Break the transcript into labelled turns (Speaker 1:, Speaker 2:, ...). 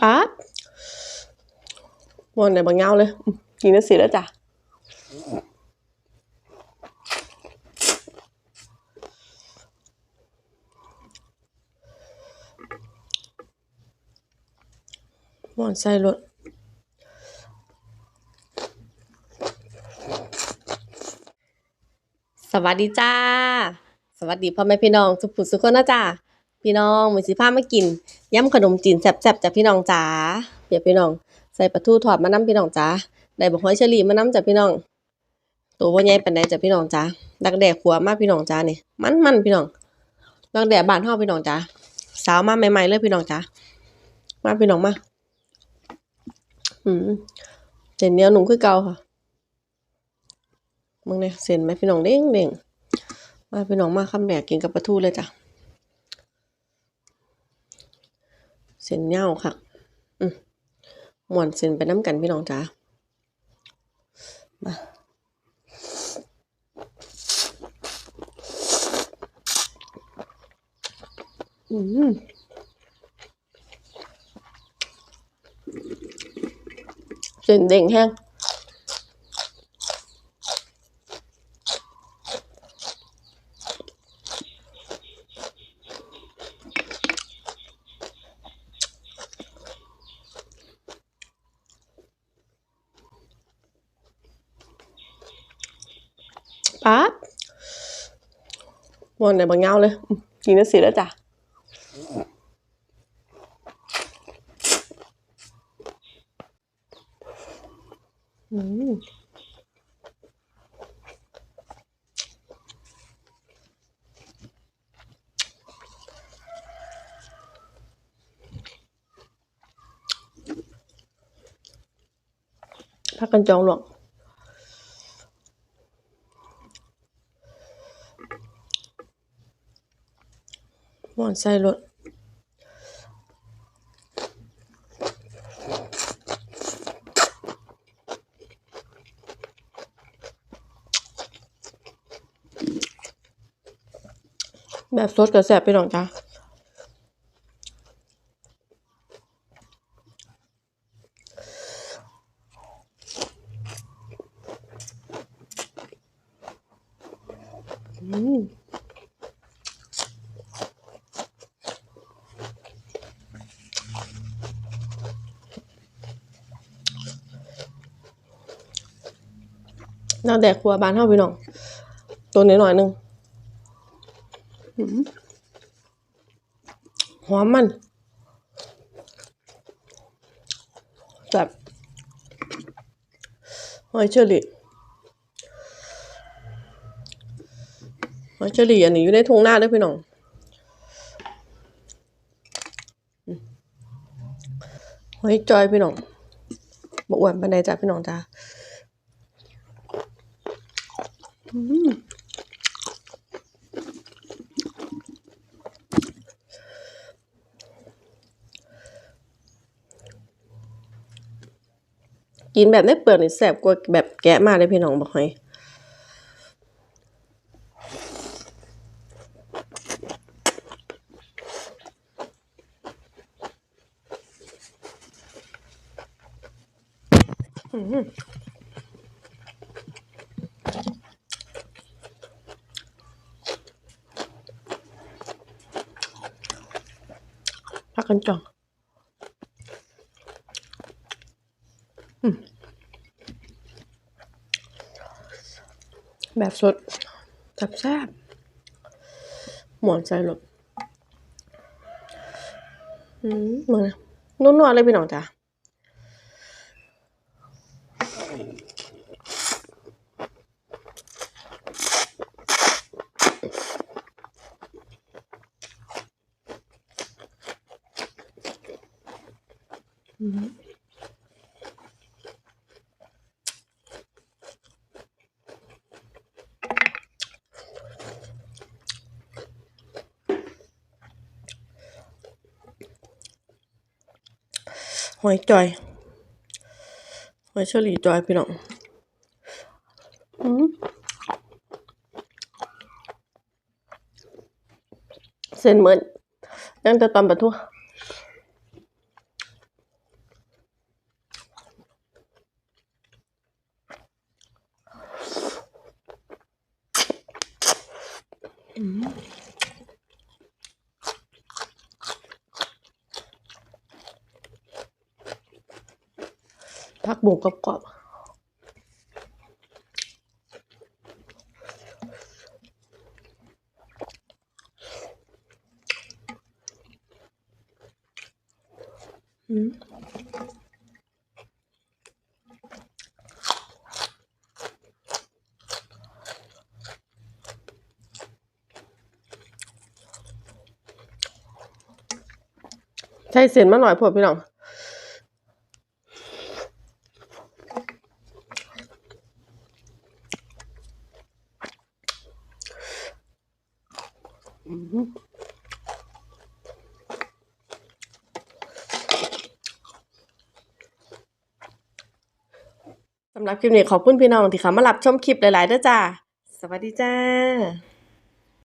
Speaker 1: ป๊าดมวนในบางเงาเลยกินได้สิแล้วจ้ะมวนใส่รถสวัสดีจ้า สวัสดีพ่อแม่พี่น้องทุกผู้ทุกคนนะจ้าพี่น้องมือสิพามากิน ยำขนมจีนแซ่บๆจากพี่น้องจ๋าเดี๋ยวพี่น้อง ใส่ปลาทูทอดมะน้ำพี่น้องจ๋าได้บักหอยเชอรี่มะน้ำจากพี่น้อง ตัวบ่ใหญ่ปานใดจากพี่น้องจ๋าดักแด่ขัวมากพี่น้องจ๋านี่มันๆพี่น้องดักแด่บานเฮาพี่น้องจ๋าสาวมาใหม่ๆเลยพี่น้องจ๋ามาพี่น้องมาอืมเส้นเหนียวหนุ่มคือเก่าค่ะมึงเนี่ยเส้นไหมพี่น้องเด้งเด้งมาพี่น้องมาคำแดกกินกับปลาทูเลยจ้ะ เส้นเง่าค่ะม่วนเส้นไปน้ำกันพี่น้องจ้ามาอืมเส้นเด้งแห้ง ป๊าดม่วนในบางเงาเลย กินได้สิแล้วจ้ะอืมพักกันจองหลวง หม่วนใส่รถแบบสดกับแสบไปหน่อยจ้าอืม น้าแดกครัวบ้านเฮาพี่น้อง ตัวนี้หน่อยนึงหอมมันแบบหอยเชอรี่หอยเชอรี่อันนี้อยู่ในทุ่งนาด้อพี่น้องหอยจอยพี่น้องบอวนปานใดจ้ะพี่น้องจ้า กินแบบได้เปลือกนี่แสบกว่าแบบแกะมากเลยพี่น้องบอกให้อพั กกันจ่องแบบสดแซ่บแซ่บหมอนใจหลบอืมมึงนนุ่นๆเลยพี่น้องจ้ะ หอยจอย หอยเชอรี่จอยพี่น้องอืมเส้นเหมือนยังจะตำปลาทู ผักบุ้งกรอบๆอืม ใช่เสียนมาหน่อยพวกพี่น้องสำหรับคลิปนี้ขอบคุณพี่น้องที่เข้ามารับชมคลิปหลายๆด้อจ้า สวัสดีจ้า